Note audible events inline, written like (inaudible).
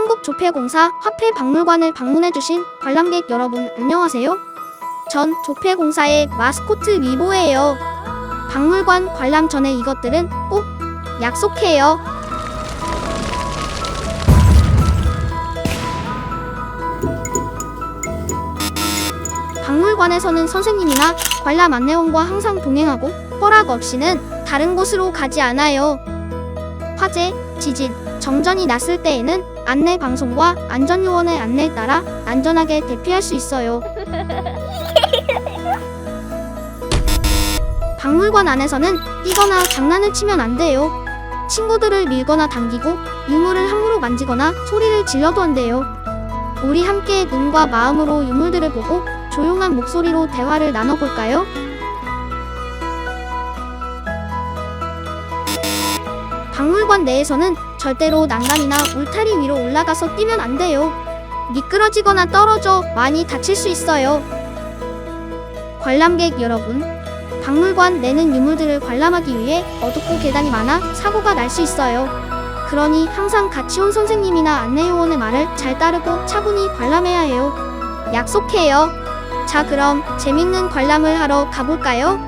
한국조폐공사 화폐박물관을 방문해주신 관람객 여러분 안녕하세요. 전 조폐공사의 마스코트 리보예요. 박물관 관람 전에 이것들은 꼭 약속해요. 박물관에서는 선생님이나 관람 안내원과 항상 동행하고 허락 없이는 다른 곳으로 가지 않아요. 화재, 지진, 정전이 났을 때에는 안내 방송과 안전요원의 안내에 따라 안전하게 대피할 수 있어요. (laughs) 박물관 안에서는 뛰거나 장난을 치면 안 돼요. 친구들을 밀거나 당기고 유물을 함부로 만지거나 소리를 질러도 안 돼요. 우리 함께 눈과 마음으로 유물들을 보고 조용한 목소리로 대화를 나눠볼까요? 박물관 내에서는 절대로 난간이나 울타리 위로 올라가서 뛰면 안 돼요. 미끄러지거나 떨어져 많이 다칠 수 있어요. 관람객 여러분, 박물관 내는 유물들을 관람하기 위해 어둡고 계단이 많아 사고가 날 수 있어요. 그러니 항상 같이 온 선생님이나 안내요원의 말을 잘 따르고 차분히 관람해야 해요. 약속해요. 자, 그럼 재밌는 관람을 하러 가볼까요?